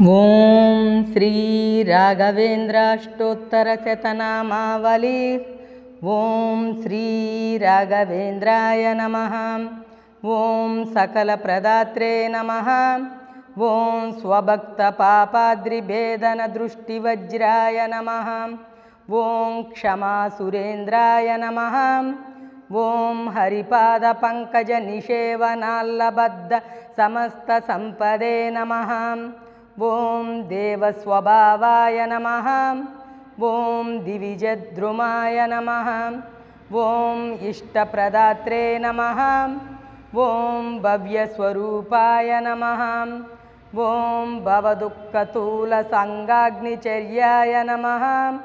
ॐ श्रीराघवेन्द्राष्टोत्तरशतनामावली ॐ श्रीराघवेन्द्राय नमः। ॐ सकलप्रदात्रे नमः। ॐ स्वभक्तपापाद्रिभेदनदृष्टिवज्राय नमः। ॐ क्षमासुरेन्द्राय नमः। ॐ हरिपादपङ्कजनिषेवनाल्लबद्ध समस्तसम्पदे नमः ॐ देवस्वभावाय नमः। ॐ दिविजद्रुमाय नमः। ॐ इष्टप्रदात्रे नमः। ॐ भव्यस्वरूपाय नमः। ॐ भवदुःखतूलसङ्गाग्निचर्याय नमः।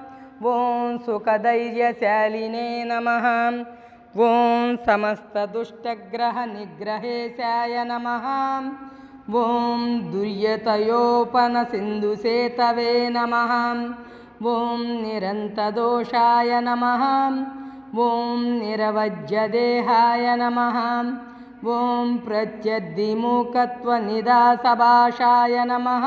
ॐ सुखधैर्यशालिने नमः। ॐ समस्तदुष्टग्रहनिग्रहेशाय नमः ॐ दुर्यतयोपनसिन्धुसेतवे नमः। ॐ निरन्तदोषाय नमः। ॐ निरवज्यदेहाय नमः। ॐ प्रत्यद्दिमुखत्वनिदासभाषाय नमः।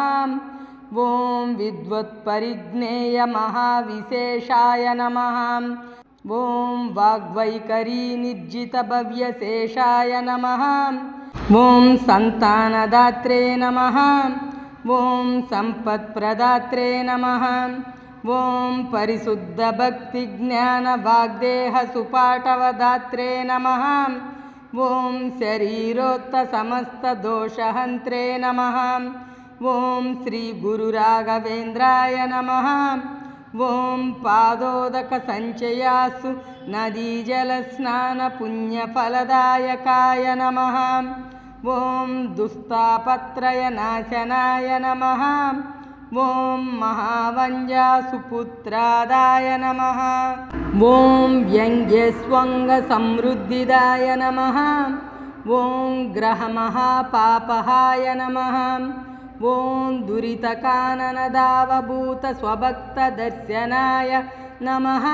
ॐ विद्वत्परिज्ञेयमहाविशेषाय नमः। ॐ वाग्वैखरीनिर्जितभव्यशेषाय नमः ॐ सन्तानदात्रे नमः। ॐ सम्पत्प्रदात्रे नमः। ॐ परिशुद्धभक्तिज्ञानवाग्देहसुपाटवदात्रे नमः। ॐ शरीरोत्तसमस्तदोषहन्त्रे नमः। ॐ श्रीगुरुराघवेन्द्राय नमः ॐ पादोदकसञ्चयासु नदीजलस्नानपुण्यफलदायकाय नमः। ॐ दुस्तापत्रयनाशनाय नमः। ॐ महावञ्जासुपुत्रादाय नमः। ॐ व्यङ्ग्यस्वङ्गसमृद्धिदाय नमः। ॐ ग्रहमहापापहाय नमः ॐ दुरितकाननदावभूतस्वभक्तदर्शनाय नमः।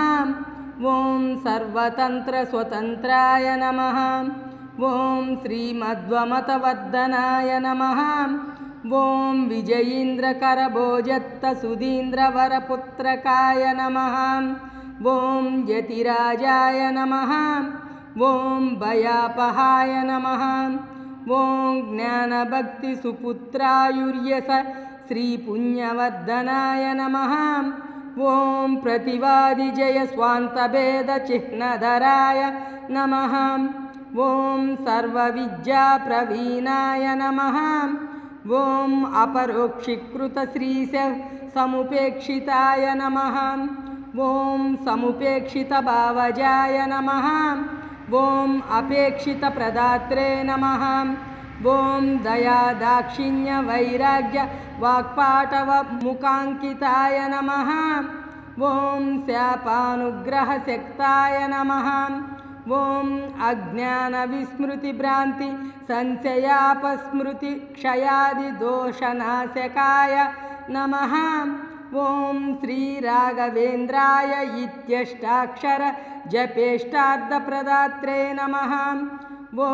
ॐ सर्वतन्त्रस्वतन्त्राय नमः। ॐ श्रीमध्वमतवर्धनाय नमः। ॐ विजयीन्द्रकरभोजत्तसुधीन्द्रवरपुत्रकाय नमः। ॐ यतिराजाय नमः। ॐ भयापहाय नमः ॐ ज्ञानभक्तिसुपुत्रायुर्यस श्रीपुण्यवर्धनाय नमः। ॐ प्रतिवादिजयस्वान्तभेदचिह्नधराय नमः। ॐ सर्वविद्याप्रवीणाय नमः। ॐ अपरोक्षीकृतश्रीश समुपेक्षिताय नमः। ॐ समुपेक्षितभावजाय नमः ॐ अपेक्षितप्रदात्रे नमः। ॐ दयादाक्षिण्यवैराग्यवाक्पाटवमुखाङ्किताय नमः। ॐ शापानुग्रहशक्ताय नमः। ॐ अज्ञानविस्मृतिभ्रान्ति संशयापस्मृतिक्षयादिदोषनाशकाय नमः ॐ श्रीराघवेन्द्राय इत्यष्टाक्षर जपेष्टार्धप्रदात्रे नमः। ॐ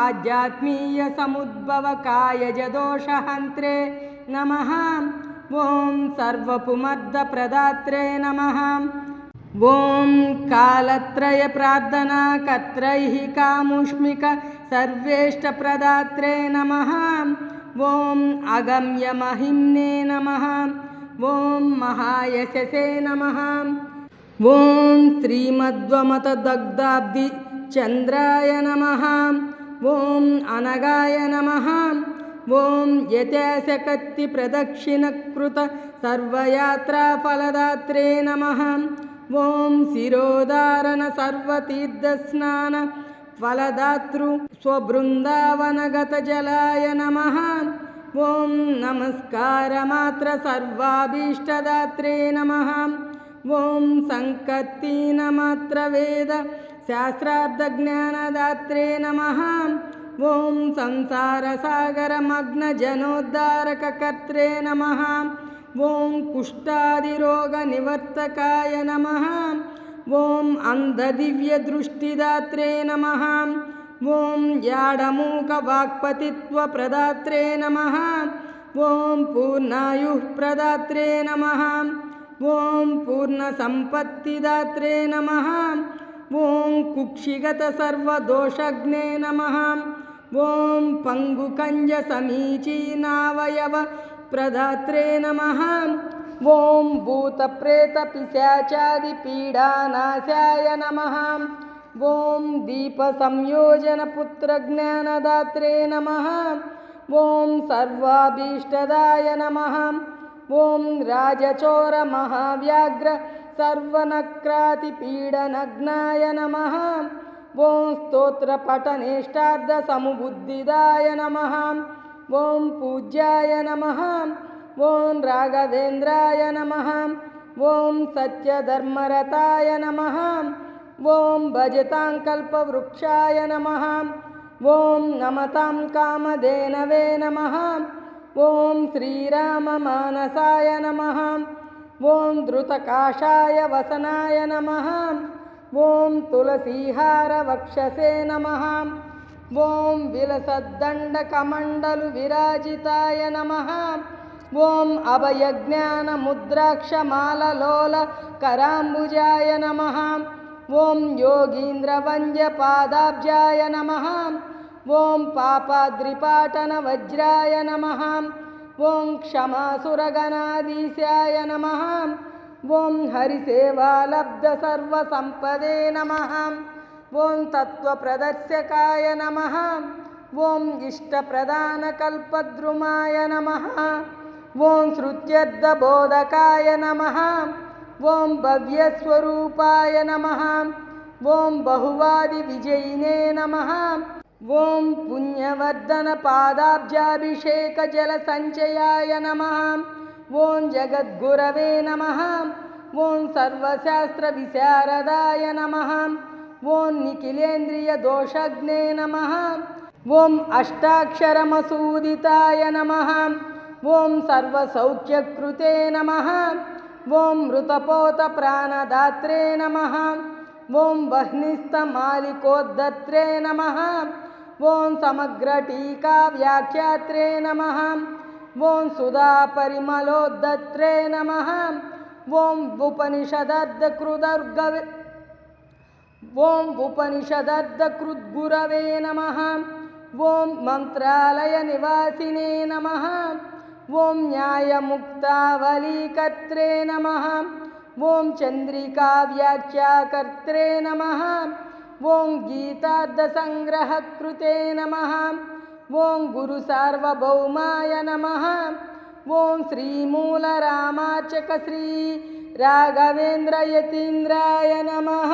आध्यात्मीयसमुद्भवकायजदोषहन्त्रे नमः। ॐ सर्वपुमर्दप्रदात्रे नमः। ॐ कालत्रयप्रार्थनाकत्रैः कामुष्मिक सर्वेष्टप्रदात्रे नमः। ॐ अगम्यमहिम्ने नमः ॐ महायशसे नमः। ॐ श्रीमद्वमतदग्धाब्धिचन्द्राय नमः। ॐ अनगाय नमः। ॐ यथाशकत्तिप्रदक्षिणकृत सर्वयात्राफलदात्रे नमः। ॐ शिरोधारण सर्वतीर्थस्नान फलदातृ स्वबृन्दावनगतजलाय नमः ॐ नमस्कारमात्र सर्वाभीष्टदात्रे नमः। ॐ सङ्कत्तीनमात्रवेद शास्त्राब्धज्ञानदात्रे नमः। ॐ संसारसागरमग्नजनोद्धारककर्त्रे नमः। ॐ कुष्ठादिरोगनिवर्तकाय नमः। ॐ अन्धदिव्यदृष्टिदात्रे नमः ॐ याडमूकवाक्पतित्वप्रदात्रे नमः। ॐ पूर्णायुः प्रदात्रे नमः। ॐ पूर्णसम्पत्तिदात्रे नमः। ॐ कुक्षिगतसर्वदोषज्ञे नमः। ॐ पङ्गुकञ्जसमीचीनावयवप्रदात्रे नमः। ॐ भूतप्रेतपिशाचादिपीडानाशाय नमः ॐ दीपसंयोजनपुत्रज्ञानदात्रे नमः। ॐ सर्वाभीष्टदाय नमः। ॐ राजचोरमहाव्याघ्र सर्वनक्रातिपीडनग्नाय नमः। ॐ स्तोत्रपठनेष्टार्धसमुबुद्धिदाय नमः। ॐ पूज्याय नमः। ॐ राघवेन्द्राय नमः। ॐ सत्यधर्मरताय नमः ॐ भजतां कल्पवृक्षाय नमः। ॐ नमतां कामधेनवे नमः। ॐ श्रीराममानसाय नमः। ॐ धृतकाषाय वसनाय नमः। ॐ तुलसीहारवक्षसे नमः। ॐ विलसद्दण्डकमण्डलुविराजिताय नमः। ॐ अभयज्ञानमुद्राक्षमाललोलकराम्बुजाय नमः ॐ योगीन्द्रवन्द्यपादाब्जाय नमः। ॐ पापाद्रिपाटनवज्राय नमः। ॐ क्षमासुरगणाधीशाय नमः। ॐ हरिसेवालब्धसर्वसम्पदे नमः। ॐ तत्त्वप्रदर्शकाय नमः। ॐ इष्टप्रदानकल्पद्रुमाय नमः। ॐ श्रुत्यर्थबोधकाय नमः ॐ भव्यस्वरूपाय नमः। ॐ बहुवादिविजयिने नमः। ॐ पुण्यवर्धनपादाब्जाभिषेकजलसञ्चयाय नमः। ॐ जगद्गुरवे नमः। ॐ सर्वशास्त्रविशारदाय नमः। ॐ निखिलेन्द्रियदोषज्ञे नमः। ॐ अष्टाक्षरमसूदिताय नमः। ॐ सर्वसौख्यकृते नमः ॐ मृतपोतप्राणदात्रे नमः। ॐ वह्निस्थमालिकोद्धत्रे नमः। ॐ समग्रटीकाव्याख्यात्रे नमः। ॐ सुधापरिमलोद्धत्रे नमः। ॐ उपनिषदर्धकृदर्गवे ॐ उपनिषदर्धकृद्गुरवे नमः। ॐ मन्त्रालयनिवासिने नमः ॐ न्यायमुक्तावलीकर्त्रे नमः। ॐ चन्द्रिकाव्याख्याकर्त्रे नमः। ॐ गीतार्धसङ्ग्रहकृते नमः। ॐ गुरुसार्वभौमाय नमः। ॐ श्रीमूलरामाचक श्री राघवेन्द्रयतीन्द्राय नमः